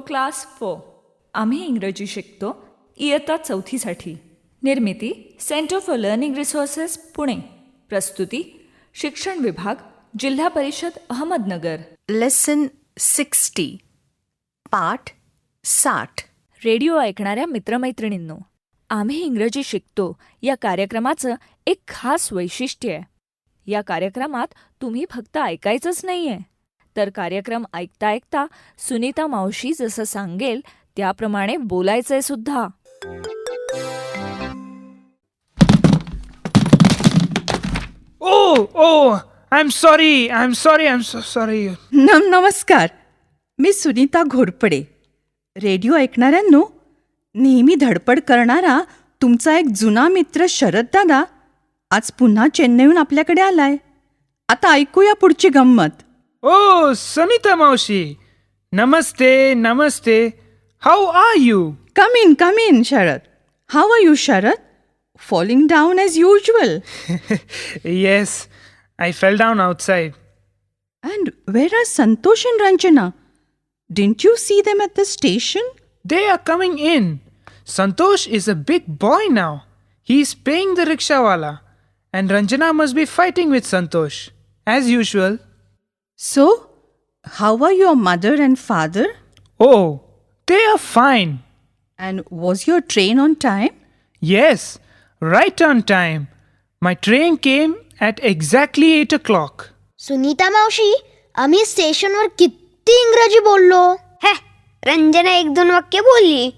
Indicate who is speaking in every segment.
Speaker 1: For class four आम्ही इंग्रजी शिकतो. इयत्ता चौथीसाठी. निर्मिती centre for learning resources Pune. प्रस्तुती शिक्षण विभाग जिल्हा परिषद अहमदनगर.
Speaker 2: लेसन सिक्स्टी पाठ साठ.
Speaker 1: रेडिओ ऐकणाऱ्या मित्रमैत्रिणींनो आम्ही इंग्रजी शिकतो. या कार्यक्रमाचं एक खास वैशिष्ट्य आहे. या कार्यक्रमात तुम्ही फक्त ऐकायचंच नाहीये. तर कार्यक्रम ऐकता ऐकता सुनीता मावशी जसं सांगेल त्याप्रमाणे बोलायचंय सुद्धा
Speaker 3: Oh, oh, I'm sorry. I'm sorry. I'm so sorry.
Speaker 4: नम नमस्कार मी सुनीता घोरपडे रेडिओ ऐकणाऱ्यांनो नेहमी धडपड करणारा तुमचा एक जुना मित्र शरद दादा आज पुन्हा चेन्नईहून आपल्याकडे आलाय आता ऐकूया पुढची गंमत
Speaker 3: Oh, Samita Maushi. Namaste, namaste. How are you?
Speaker 4: Come in, come in, Sharad. How are you, Sharad? Falling down as usual.
Speaker 3: yes, I fell down outside.
Speaker 4: And where are Santosh and Ranjana? Didn't you see them at the station?
Speaker 3: They are coming in. Santosh is a big boy now. He is paying the rickshawala. And Ranjana must be fighting with Santosh, as usual.
Speaker 4: So how are your mother and father
Speaker 3: Oh, they are fine.
Speaker 4: And was your train on time
Speaker 3: Yes, right on time. My train came at exactly 8 o'clock.
Speaker 5: Sunita मावशी आम्ही स्टेशनवर किती इंग्रजी बोललो
Speaker 6: हे रंजना एक दोन वाक्य बोलली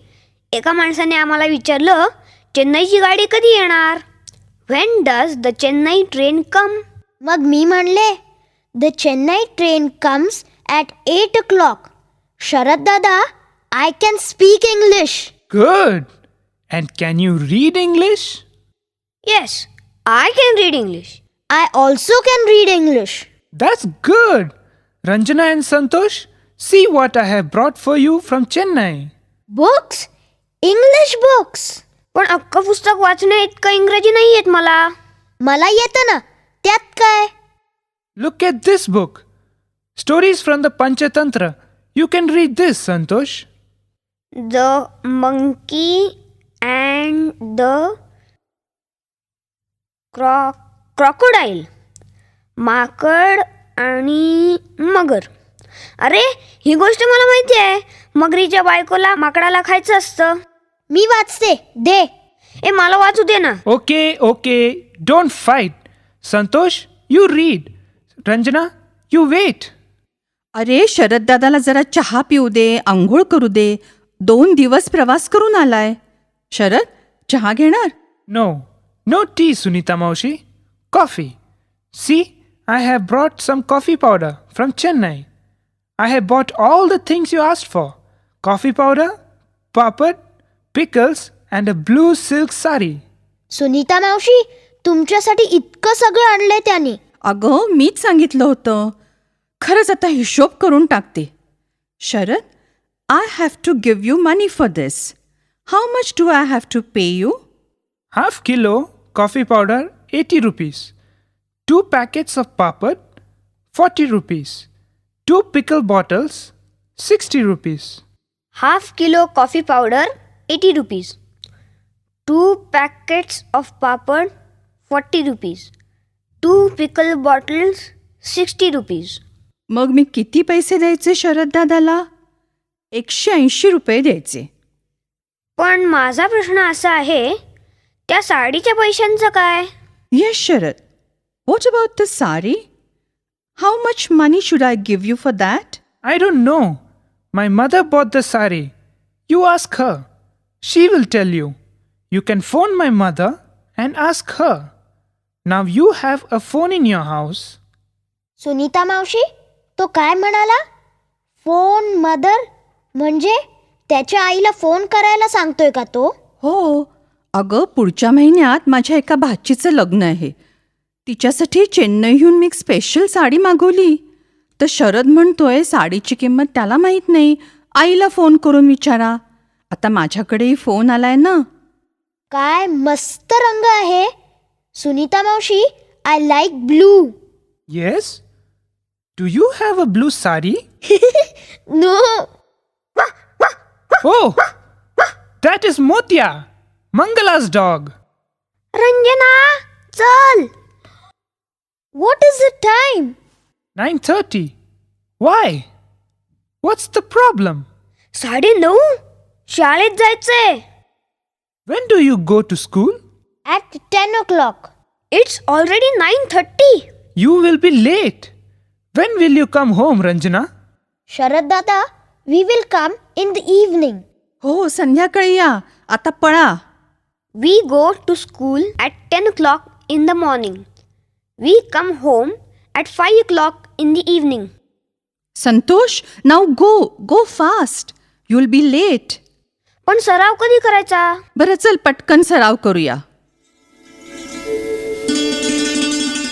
Speaker 6: एका माणसाने आम्हाला विचारलं चेन्नईची गाडी कधी येणार when does the Chennai train come
Speaker 5: मग मी म्हणले The Chennai train comes at eight o'clock Sharad दादा I can speak English
Speaker 3: Good. And can you read English?
Speaker 6: Yes I can read English
Speaker 5: I also can read English
Speaker 3: That's good. Ranjana and Santosh, see what I have brought for you from Chennai.
Speaker 5: Books English books
Speaker 6: पण अख्खं पुस्तक वाचण्या इतकं इंग्रजी नाही येत मला
Speaker 5: मला येतं ना त्यात काय
Speaker 3: Look at this book. Stories from the Panchatantra. You can read this, Santosh.
Speaker 6: The monkey and the crow crocodile माकड आणि मगर अरे ही गोष्ट मला माहिती आहे मगरीच्या बायकोला माकडाला खायचं असतं
Speaker 5: मी वाचते दे
Speaker 6: ए मला वाचू दे ना
Speaker 3: Okay, okay. Don't fight. Santosh, you read. Ranjana you wait
Speaker 4: अरे शरद दादाला जरा चहा पिऊ दे आंघोळ करू दे. दोन दिवस प्रवास करून आलाय. शरद चहा घेणार?
Speaker 3: No no tea Sunita mavshi. Coffee see I have brought some coffee powder from Chennai I have bought all the things you asked for coffee powder papad pickles and a blue silk sari
Speaker 5: Sunita mavshi तुमच्यासाठी इतकं सगळं आणलंय त्याने.
Speaker 4: अगं मीच सांगितलं होतं खरंच आता हिशोब करून टाकते Sharad I have to give you money for this how much do I have to pay you
Speaker 3: Half kilo coffee powder, 80 rupees. Two packets of papad, 40 rupees. Two pickle bottles, 60 rupees.
Speaker 6: Half kilo coffee powder eighty rupees two packets of papad forty rupees two pickle bottles sixty rupees
Speaker 4: मग मी किती पैसे द्यायचे शरद दादाला एकशे ऐंशी रुपये द्यायचे
Speaker 6: पण माझा प्रश्न असा आहे त्या साडीच्या पैशांचं काय
Speaker 4: yes Sharad what about the sari how much money should I give you for that
Speaker 3: I don't know. My mother bought the sari. You ask her. She will tell you. You can phone my mother and ask her. Now you have a phone in your house.
Speaker 5: Sunita मावशी तो काय म्हणाला? Phone mother म्हणजे त्याच्या आईला phone करायला सांगतोय का तो?
Speaker 4: हो अगं पुढच्या महिन्यात माझ्या एका भाचीचं लग्न आहे. तिच्यासाठी चेन्नईहून मी एक स्पेशल साडी मागवली. तर शरद म्हणतोय साडीची किंमत त्याला माहीत नाही. आईला फोन करून विचारा. आता माझ्याकडेही फोन आलाय ना?
Speaker 5: काय मस्त रंग आहे. सुनीता मावशी I like blue
Speaker 3: Yes? Do you have a blue sari?
Speaker 5: No
Speaker 3: Oh! That is Motia! Mangala's dog!
Speaker 5: Ranjana चल what is the time
Speaker 3: 9.30. Why? What's the problem?
Speaker 6: साडे नऊ शाळेत जायचंय
Speaker 3: When do you go to school?
Speaker 5: At ten o'clock
Speaker 6: it's already nine thirty
Speaker 3: You will be late. When will you come home, Ranjana?
Speaker 5: Sharad दादा we will come in the evening
Speaker 4: हो संध्याकाळी या आता पळा
Speaker 6: we go to school at ten o'clock in the morning we come home at five o'clock in the evening
Speaker 4: Santosh now go go fast you will be late
Speaker 6: पण सराव कधी करायचा
Speaker 4: बरं चल पटकन सराव करूया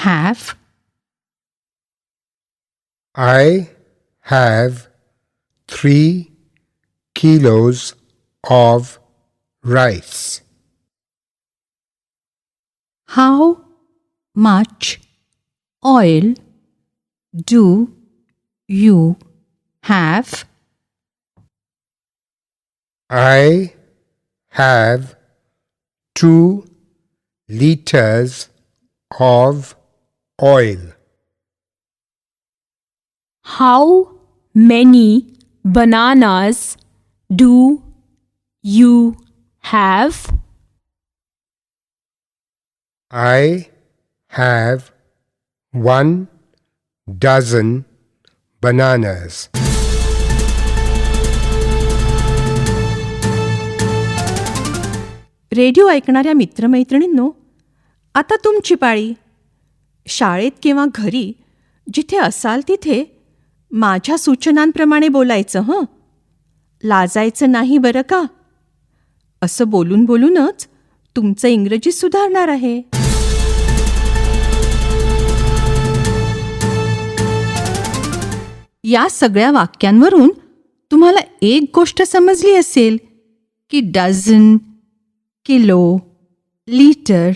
Speaker 4: have?
Speaker 7: I have three kilos of rice.
Speaker 4: How much oil do you have?
Speaker 7: I have two liters of oil.
Speaker 8: How many bananas do you have?
Speaker 7: I have one dozen bananas.
Speaker 4: Radio ऐकणाऱ्या मित्रमैत्रिणींनो आता तुमची पाळी शाळेत किंवा घरी जिथे असाल तिथे माझ्या सूचनांप्रमाणे बोलायचं हं? लाजायचं नाही बरं का? असं बोलून बोलूनच तुमचं इंग्रजी सुधारणार आहे. या सगळ्या वाक्यांवरून तुम्हाला एक गोष्ट समजली असेल की डझन किलो लिटर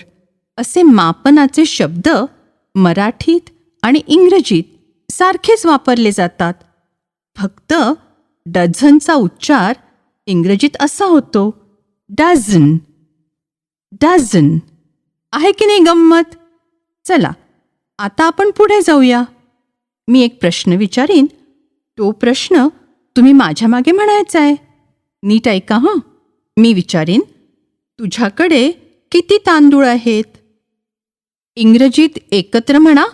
Speaker 4: असे मापनाचे शब्द मराठीत आणि इंग्रजीत सारखेच वापरले जातात. फक्त डझनचा उच्चार इंग्रजीत असा होतो डझन. डझन. आहे की नाही गंमत? चला आता आपण पुढे जाऊया. मी एक प्रश्न विचारीन. तो प्रश्न तुम्ही माझ्या मागे म्हणायचा आहे नीट ऐका हं. मी विचारीन तुझ्याकडे किती तांदूळ आहेत? इंग्रजीत एकत्र म्हणा.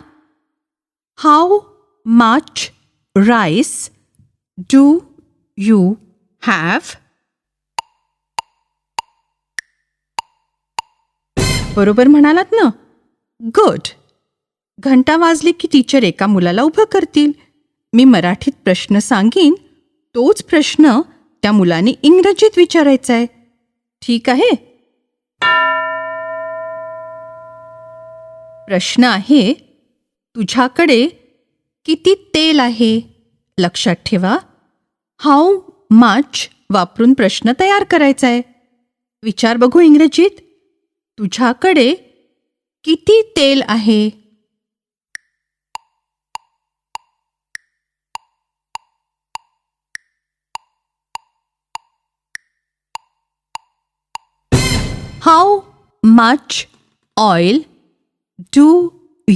Speaker 4: How much rice do you have बरोबर म्हणालात ना? गुड घंटा वाजली की टीचर एका मुलाला उभं करतील. मी मराठीत प्रश्न सांगीन तोच प्रश्न त्या मुलाने इंग्रजीत विचारायचा आहे ठीक आहे? प्रश्न आहे तुझ्याकडे किती तेल आहे? लक्षात ठेवा हाऊ मच वापरून प्रश्न तयार करायचा आहे विचार बघू इंग्रजीत तुझ्याकडे किती तेल आहे? How much oil do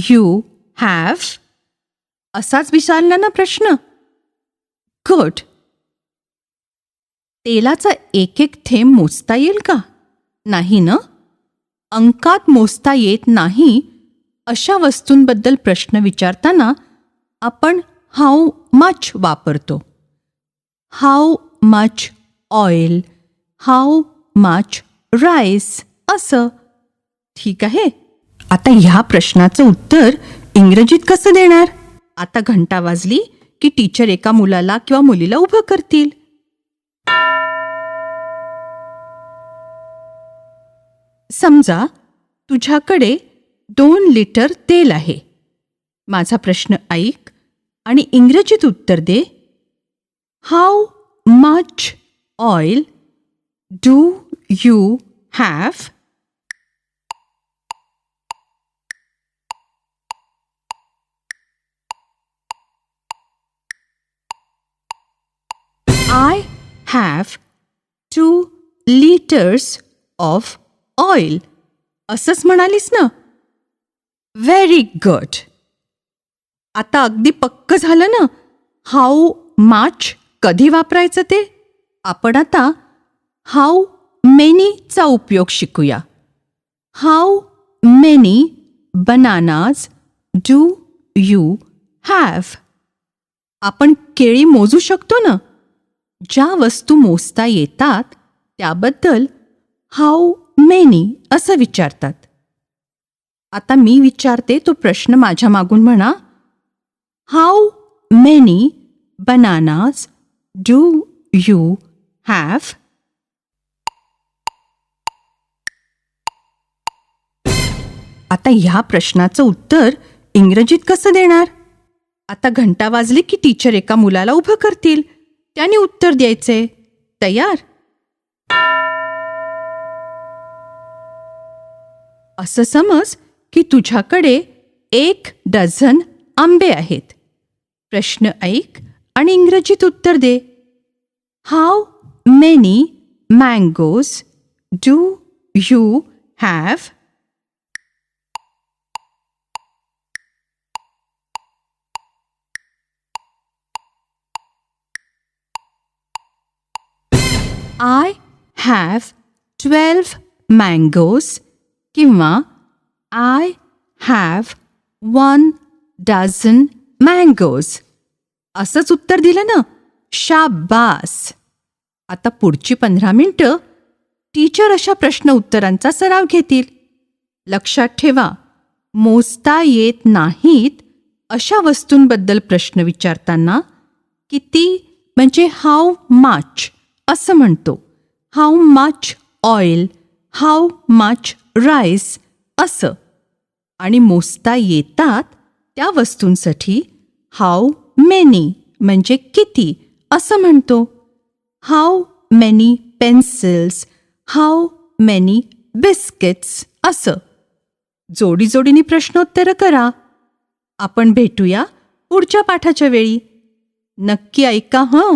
Speaker 4: you have असाच विचारला ना प्रश्न. गुड तेलाचा एक एक थेंब मोजता येईल का? नाही ना? अंकात मोजता येत नाही अशा वस्तूंबद्दल प्रश्न विचारताना आपण हाऊ मच वापरतो. How much oil how much rice असं. ठीक आहे? आता ह्या प्रश्नाचं उत्तर इंग्रजीत कसं देणार? आता घंटा वाजली की टीचर एका मुलाला किंवा मुलीला उभं करतील. समजा तुझ्याकडे दोन लिटर तेल आहे. माझा प्रश्न ऐक आणि इंग्रजीत उत्तर दे. How much oil do you have I have two litres of oil असंच म्हणालीस ना? व्हेरी गुड आता अगदी पक्क झालं ना? हाऊ माच कधी वापरायचं ते? आपण आता हाऊ मेनीचा उपयोग शिकूया. How many bananas do you have आपण केळी मोजू शकतो ना? ज्या वस्तू मोजता येतात त्याबद्दल हाऊ मेनी असं विचारतात. आता मी विचारते तो प्रश्न माझ्या मागून म्हणा. How many bananas do you have आता ह्या प्रश्नाचं उत्तर इंग्रजीत कसं देणार? आता घंटा वाजली की टीचर एका मुलाला उभं करतील. त्याने उत्तर द्यायचे. तयार? असं समज की तुझ्याकडे एक डझन आंबे आहेत. प्रश्न ऐक आणि इंग्रजीत उत्तर दे. How many mangoes do you have I have twelve mangoes किंवा I have one dozen mangoes असंच उत्तर दिलं ना. शाबास. आता पुढची पंधरा मिनटं टीचर अशा प्रश्न उत्तरांचा सराव घेतील. लक्षात ठेवा मोजता येत नाहीत अशा वस्तूंबद्दल प्रश्न विचारताना किती म्हणजे हाऊ मच असं म्हणतो. How much oil how much rice असं. आणि मोजता येतात त्या वस्तूंसाठी हाऊ मेनी म्हणजे किती असं म्हणतो. How many pencils how many biscuits असं. जोडी जोडीने प्रश्नोत्तरं करा. आपण भेटूया पुढच्या पाठाच्या वेळी. नक्की ऐका हं.